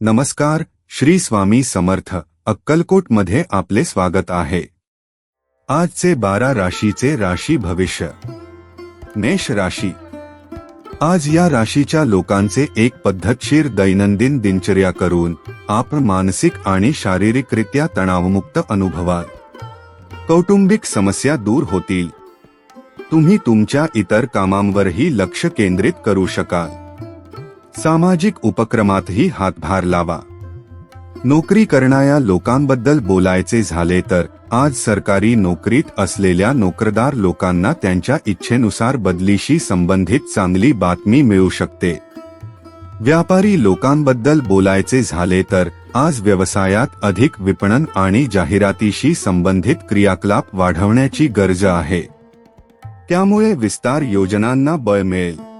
नमस्कार श्री स्वामी समर्थ अक्कलकोटमध्ये आपले स्वागत आहे. आजचे बारा राशीचे राशी भविष्य. मेष राशी. आज या राशीच्या लोकांचे एक पद्धतशीर दैनंदिन दिनचर्या करून आपण मानसिक आणि शारीरिकरित्या तणावमुक्त अनुभवाल. कौटुंबिक समस्या दूर होतील. तुम्ही तुमच्या इतर कामांवरही लक्ष केंद्रित करू शकाल. सामाजिक उपक्रमातही हातभार लावा. नोकरी करणाऱ्या लोकांबद्दल बोलायचे झाले तर आज सरकारी नोकरीत असलेल्या नोकरदार लोकांना त्यांच्या इच्छेनुसार बदलीशी संबंधित चांगली बातमी मिळू शकते. व्यापारी लोकांबद्दल बोलायचे झाले तर आज व्यवसायात अधिक विपणन आणि जाहिरातीशी संबंधित क्रियाकलाप वाढवण्याची गरज आहे. त्यामुळे विस्तार योजनांना बळ मिळेल.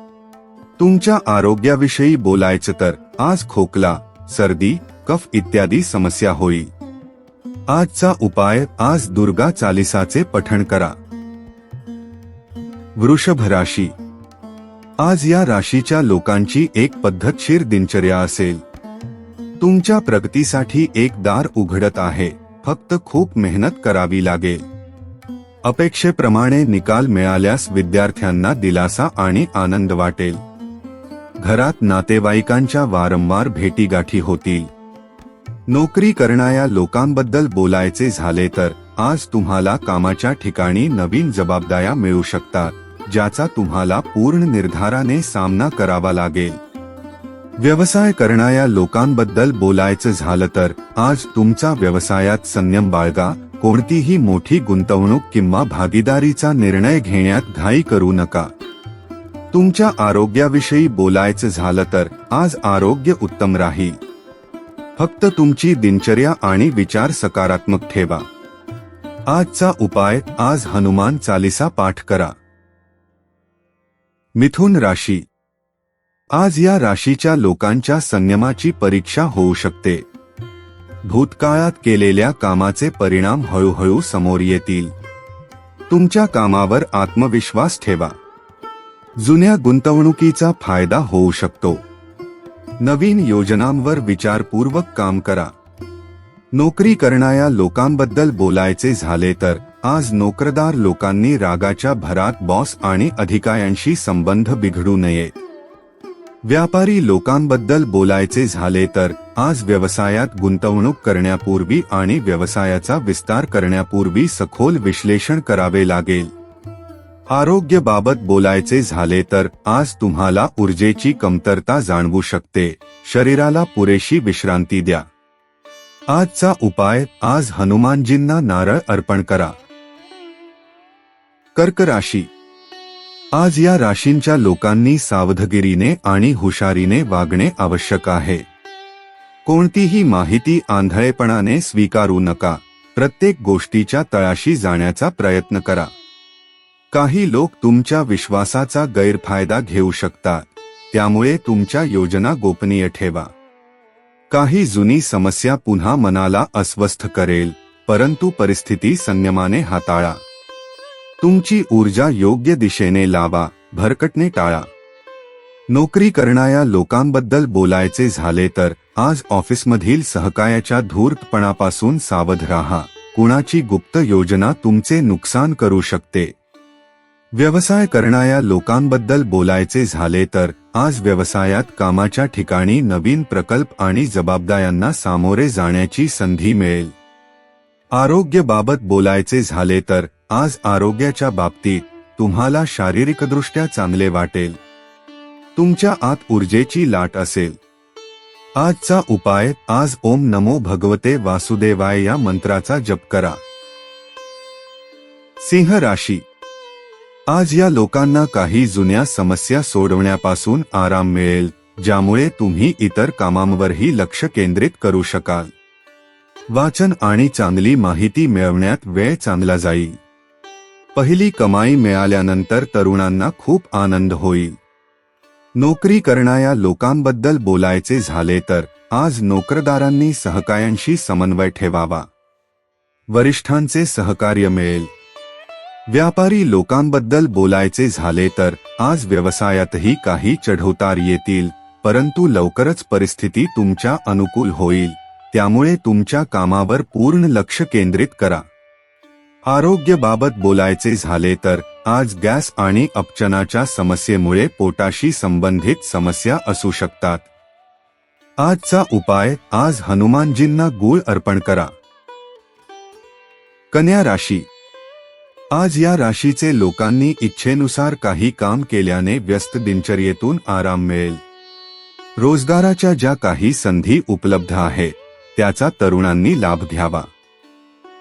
तुमच्या आरोग्याविषयी बोलायचं तर आज खोकला सर्दी कफ इत्यादी समस्या होईल आजचा उपाय आज दुर्गा चालिसाचे पठण करा. वृषभ राशी. आज या राशीच्या लोकांची एक पद्धतशीर दिनचर्या असेल. तुमच्या प्रगतीसाठी एक दार उघडत आहे फक्त खूप मेहनत करावी लागेल. अपेक्षेप्रमाणे निकाल मिळाल्यास विद्यार्थ्यांना दिलासा आणि आनंद वाटेल. घरात नातेवाईकांच्या वारंवार भेटीगाठी होतील. नोकरी करणाऱ्या लोकांबद्दल बोलायचे झाले तर आज तुम्हाला कामाच्या ठिकाणी नवीन जबाबदाऱ्या मिळू शकतात ज्याचा तुम्हाला पूर्ण निर्धाराने सामना करावा लागेल. व्यवसाय करणाऱ्या लोकांबद्दल बोलायचं झालं तर आज तुमचा व्यवसायात संयम बाळगा कोणतीही मोठी गुंतवणूक किंवा भागीदारीचा निर्णय घेण्यात घाई करू नका. तुमच्या आरोग्याविषयी बोलायचं झालं तर आज आरोग्य उत्तम राहील फक्त तुमची दिनचर्या आणि विचार सकारात्मक ठेवा. आजचा उपाय आज हनुमान चालिसा पाठ करा. मिथुन राशी. आज या राशीच्या लोकांच्या संयमाची परीक्षा होऊ शकते. भूतकाळात केलेल्या कामाचे परिणाम हळूहळू समोर येतील. तुमच्या कामावर आत्मविश्वास ठेवा. जुन्या गुंतवणुकीचा फायदा होऊ शकतो. नवीन योजनांवर विचारपूर्वक काम करा. नोकरी करणाऱ्या लोकांबद्दल बोलायचे झाले तर आज नोकरदार लोकांनी रागाच्या भरात बॉस आणि अधिकाऱ्यांशी संबंध बिघडू नये. व्यापारी लोकांबद्दल बोलायचे झाले तर आज व्यवसायात गुंतवणूक करण्यापूर्वी आणि व्यवसायाचा विस्तार करण्यापूर्वी सखोल विश्लेषण करावे लागेल. आरोग्याबाबत बोलायचे झाले तर आज तुम्हाला ऊर्जेची कमतरता जाणवू शकते. शरीराला पुरेशी विश्रांती द्या. आजचा उपाय आज हनुमानजींना नारळ अर्पण करा. कर्क राशी. आज या राशींच्या लोकांनी सावधगिरीने आणि हुशारीने वागणे आवश्यक आहे. कोणतीही माहिती आंधळेपणाने स्वीकारू नका. प्रत्येक गोष्टीच्या तळाशी जाण्याचा प्रयत्न करा. काही लोक तुमच्या विश्वासाचा गैरफायदा घेऊ शकतात. त्यामुळे तुमच्या योजना गोपनीय ठेवा. काही जुनी समस्या पुन्हा मनाला अस्वस्थ करेल परंतु परिस्थिती संयमाने हाताळा. तुमची ऊर्जा योग्य दिशेने लावा भरकटणे टाळा. नोकरी करणाऱ्या लोकांबद्दल बोलायचे झाले तर आज ऑफिसमधील सहकार्याच्या धूर्तपणापासून सावध राहा. कुणाची गुप्त योजना तुमचे नुकसान करू शकते. व्यवसाय करणाऱ्या लोकांबद्दल बोलायचे झाले तर आज व्यवसायात कामाच्या ठिकाणी नवीन प्रकल्प आणि जबाबदाऱ्यांना सामोरे जाण्याची संधी मिळेल. आरोग्यबाबत बोलायचे झाले तर आज आरोग्याच्या बाबतीत तुम्हाला शारीरिकदृष्ट्या चांगले वाटेल. तुमच्या आत ऊर्जेची लाट असेल. आजचा उपाय आज ओम नमो भगवते वासुदेवाय या मंत्राचा जप करा. सिंह राशी आज या लोकांना काही जुन्या समस्या सोडवण्यापासून आराम मिळेल ज्यामुळे तुम्ही इतर कामांवरही लक्ष केंद्रित करू शकाल. वाचन आणि चांगली माहिती मिळवण्यात वेळ चांगला जाईल. पहिली कमाई मिळाल्यानंतर तरुणांना खूप आनंद होईल. नोकरी करणाऱ्या लोकांबद्दल बोलायचे झाले तर आज नोकरदारांनी सहकायांशी समन्वय ठेवावा. वरिष्ठांचे सहकार्य मिळेल. व्यापारी लोकांबद्दल बोलायचे झाले तर आज व्यवसायातही काही चढउतार येतील परंतु लवकरच परिस्थिती तुमच्या अनुकूल होईल. त्यामुळे तुमच्या कामावर पूर्ण लक्ष केंद्रित करा. आरोग्यबाबत बोलायचे झाले तर आज गॅस आणि अपचनाच्या समस्येमुळे पोटाशी संबंधित समस्या असू शकतात. आजचा उपाय आज हनुमानजींना गूळ अर्पण करा. कन्या राशी आज या राशीचे लोकांनी इच्छेनुसार काही काम केल्याने व्यस्त दिनचर्येतून आराम मिळेल. रोजगाराच्या ज्या काही संधी उपलब्ध आहेत त्याचा तरुणांनी लाभ घ्यावा.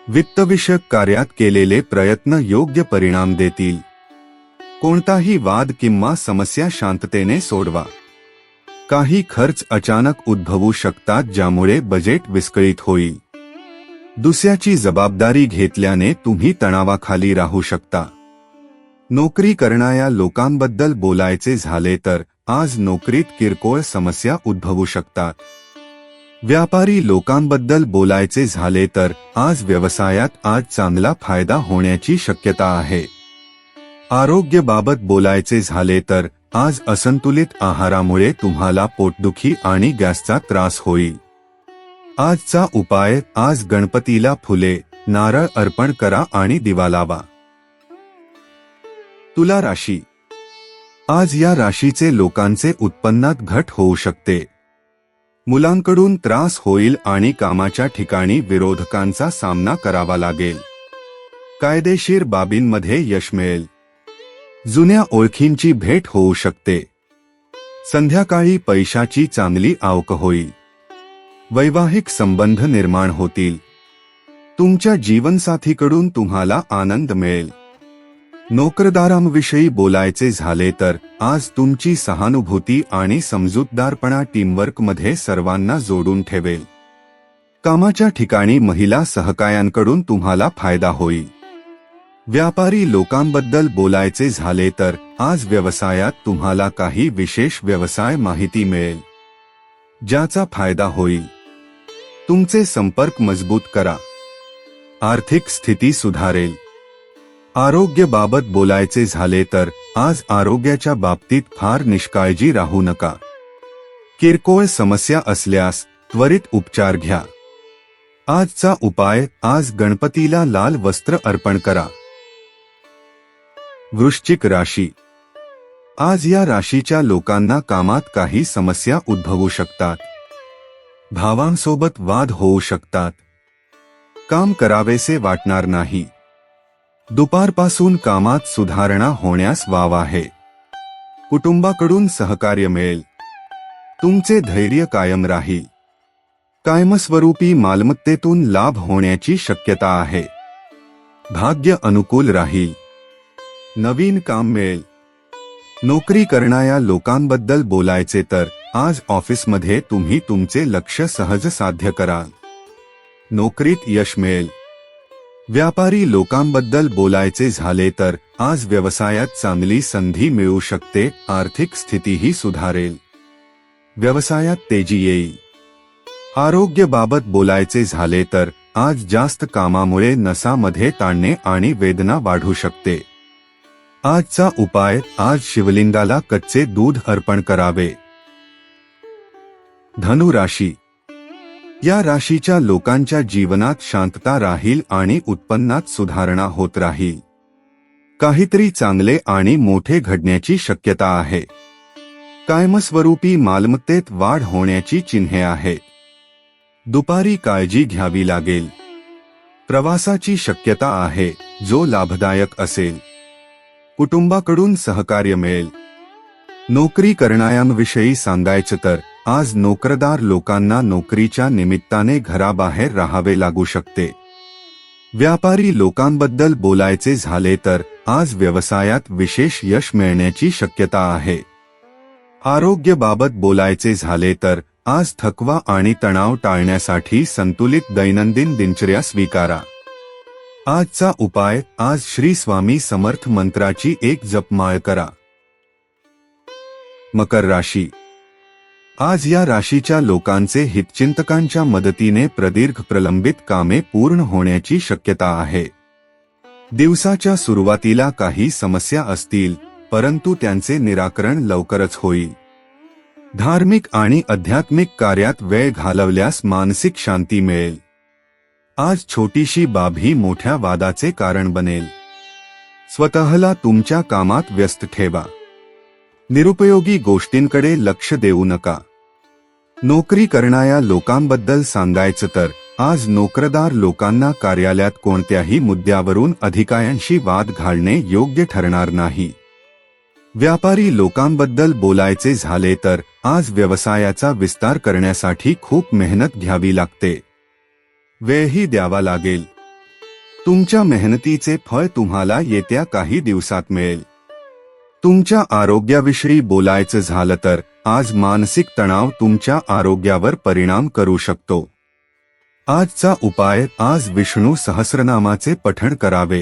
वित्तविषयक कार्यात केलेले प्रयत्न योग्य परिणाम देतील. कोणताही वाद किंवा समस्या शांततेने सोडवा. काही खर्च अचानक उद्भवू शकतात ज्यामुळे बजेट विस्कळीत होईल. दुसऱ्याची जबाबदारी घेतल्याने तुम्ही तणावाखाली राहू शकता. नोकरी करणाऱ्या लोकांबद्दल बोलायचे झाले तर आज नोकरीत किरकोळ समस्या उद्भवू शकतात. व्यापारी लोकांबद्दल बोलायचे झाले तर आज व्यवसायात आज चांगला फायदा होण्याची शक्यता आहे. आरोग्यबाबत बोलायचे झाले तर आज असंतुलित आहारामुळे तुम्हाला पोटदुखी आणि गॅसचा त्रास होईल. आजचा उपाय आज गणपतीला फुले नारळ अर्पण करा आणि दिवा लावा. तुला राशी. आज या राशीचे लोकांचे उत्पन्नात घट होऊ शकते. मुलांकडून त्रास होईल आणि कामाच्या ठिकाणी विरोधकांचा सामना करावा लागेल. कायदेशीर बाबींमध्ये यश मिळेल. जुन्या ओळखींची भेट होऊ शकते. संध्याकाळी पैशाची चांगली आवक होईल. वैवाहिक संबंध निर्माण होतील. तुमच्या जीवनसाथीकडून तुम्हाला आनंद मिळेल. नोकरदारांविषयी बोलायचे झाले तर आज तुमची सहानुभूती आणि समजूतदारपणा टीमवर्कमध्ये सर्वांना जोडून ठेवेल. कामाच्या ठिकाणी महिला सहकायांकडून तुम्हाला फायदा होईल. व्यापारी लोकांबद्दल बोलायचे झाले तर आज व्यवसायात तुम्हाला काही विशेष व्यवसाय माहिती मिळेल. ज्याचा फायदा होईल. तुमचे संपर्क मजबूत करा. आर्थिक स्थिती सुधारेल. आरोग्यबाबत बोलायचे झाले तर आज आरोग्याच्या बाबतीत फार निष्काळजी राहू नका. किरकोळ समस्या असल्यास त्वरित उपचार घ्या. आजचा उपाय आज गणपतीला लाल वस्त्र अर्पण करा. वृश्चिक राशी. आज या राशीच्या लोकांना कामात काही समस्या उद्भवू शकतात. भावांसोबत वाद होऊ शकतात. काम करावेसे वाटणार नाही. दुपारपासून कामात सुधारणा होण्यास वाव आहे. कुटुंबाकडून सहकार्य मिळेल. तुमचे धैर्य कायम राहील. कायमस्वरूपी मालमत्तेतून लाभ होण्याची शक्यता आहे. भाग्य अनुकूल राहील. नवीन काम मिळेल. नोकरी करणाऱ्या लोकांबद्दल बोलायचे तर आज ऑफिसमध्ये तुम्ही तुमचे लक्ष सहज साध्य कराल. नोकरीत यश मिळेल. व्यापारी लोकांबद्दल बोलायचे झाले तर आज व्यवसायात चांगली संधी मिळू शकते आर्थिक स्थितीही सुधारेल. व्यवसायात तेजी येईल. आरोग्यबाबत बोलायचे झाले तर आज जास्त कामामुळे नसामध्ये ताणणे आणि वेदना वाढू शकते. आजचा उपाय आज शिवलिंगाला कच्चे दूध अर्पण करावे. धनु राशी या राशीच्या लोकांच्या जीवनात शांतता राहील आणि उत्पन्नात सुधारणा होत राहील. काहीतरी चांगले आणि मोठे घडण्याची शक्यता आहे. कायमस्वरूपी मालमत्तेत वाढ होण्याची चिन्हे आहे दुपारी काळजी घ्यावी लागेल. प्रवासाची शक्यता आहे जो लाभदायक असेल. कुटुंबाकडून सहकार्य मिळेल. नोकरी करणाऱ्यांविषयी सांगायचं तर आज नोकरदार लोकांना नोकरीच्या निमित्ताने घराबाहेर राहावे लागू शकते. व्यापारी लोकांबद्दल बोलायचे झाले तर आज व्यवसायात विशेष यश मिळण्याची शक्यता आहे. आरोग्यबाबत बोलायचे झाले तर आज थकवा आणि तणाव टाळण्यासाठी संतुलित दैनंदिन दिनचर्या स्वीकारा. आजचा उपाय आज श्री स्वामी समर्थ मंत्राची एक जपमाळ करा. मकर राशी आज या राशीच्या लोकांचे हितचिंतकांच्या मदतीने प्रदीर्घ प्रलंबित कामे पूर्ण होण्याची शक्यता आहे. दिवसाच्या सुरुवातीला काही समस्या असतील परंतु त्यांचे निराकरण लवकरच होईल. धार्मिक आणि आध्यात्मिक कार्यात वेळ घालवल्यास मानसिक शांती मिळेल. आज छोटीशी बाब ही मोठ्या वादाचे कारण बनेल. स्वतःला तुमच्या कामात व्यस्त ठेवा. निरुपयोगी गोष्टींकडे लक्ष देऊ नका. नोकरी करणाऱ्या लोकांबद्दल सांगायचं तर आज नोकरदार लोकांना कार्यालयात कोणत्याही मुद्द्यावरून अधिकाऱ्यांशी वाद घालणे योग्य ठरणार नाही. व्यापारी लोकांबद्दल बोलायचे झाले तर आज व्यवसायाचा विस्तार करण्यासाठी खूप मेहनत घ्यावी लागते. वेळही द्यावा लागेल. तुमच्या मेहनतीचे फळ तुम्हाला येत्या काही दिवसात मिळेल. तुमच्या आरोग्याविषयी बोलायचं झालं तर आज मानसिक तणाव तुमच्या आरोग्यावर परिणाम करू शकतो. आजचा उपाय आज विष्णू सहस्रनामाचे पठण करावे.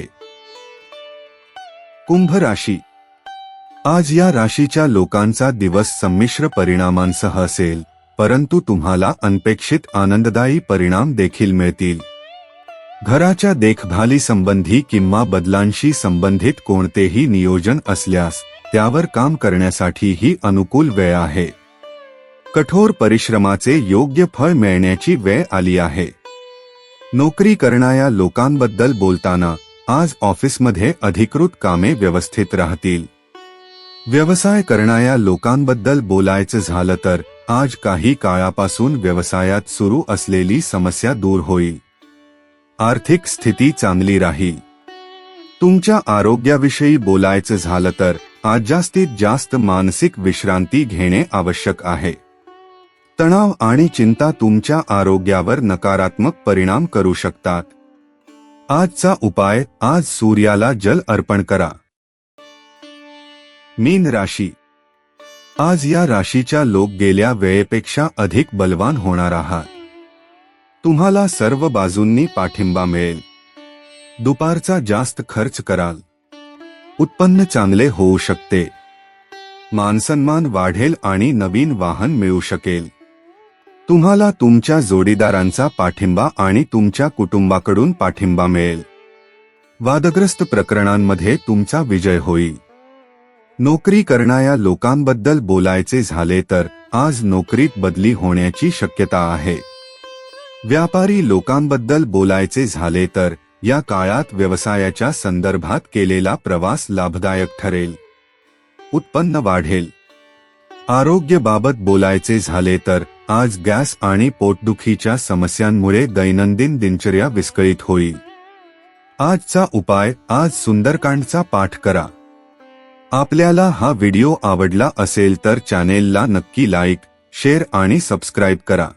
कुंभ राशी. आज या राशीच्या लोकांचा दिवस संमिश्र परिणामांसह असेल परंतु तुम्हाला अनपेक्षित आनंददायी परिणाम देखील मिळतील. घराच्या देखभाली संबंधी किंवा बदलांशी संबंधित कोणतेही नियोजन असल्यास त्यावर काम करण्यासाठी ही अनुकूल वेळ आहे. कठोर परिश्रमाचे योग्य फळ मिळण्याची वेळ आली आहे. नोकरी करणाऱ्या लोकांबद्दल बोलताना आज ऑफिसमध्ये अधिकृत कामे व्यवस्थित राहतील. व्यवसाय करणाऱ्या लोकांबद्दल बोलायचं झालं तर आज काही काळापासून व्यवसायात सुरू असलेली समस्या दूर होईल. आर्थिक स्थिती चांगली राहील. तुमच्या आरोग्याविषयी बोलायचं झालं तर जास्तीत जास्त मानसिक विश्रांती घेणे आवश्यक आहे. तणाव आणि चिंता तुमच्या आरोग्यावर नकारात्मक परिणाम करू शकतात. आजचा उपाय आज सूर्याला जल अर्पण करा. मीन राशी. आज या राशीच्या लोक गेल्या वेळेपेक्षा अधिक बलवान होणार आहात. तुम्हाला सर्व बाजूंनी पाठिंबा मिळेल. दुपारचा जास्त खर्च कराल. उत्पन्न चांगले होऊ शकते. मानसन्मान वाढेल आणि नवीन वाहन मिळू शकेल. तुम्हाला तुमच्या जोडीदारांचा पाठिंबा आणि तुमच्या कुटुंबाकडून पाठिंबा मिळेल. वादग्रस्त प्रकरणांमध्ये तुमचा विजय होईल. नोकरी करणाऱ्या लोकांबद्दल बोलायचे झाले तर आज नोकरीत बदली होण्याची शक्यता आहे. व्यापारी लोकांबद्दल बोलायचे झाले तर या काळात व्यवसायाच्या संदर्भात केलेला प्रवास लाभदायक ठरेल. उत्पन्न वाढेल. आरोग्यबाबत बोलायचे झाले तर आज गॅस आणि पोटदुखीच्या समस्यांमुळे दैनंदिन दिनचर्या विस्कळीत होईल. आजचा उपाय आज सुंदरकांडचा पाठ करा. आपल्याला हा व्हिडिओ आवडला असेल तर चॅनेलला नक्की लाईक शेअर आणि सबस्क्राईब करा.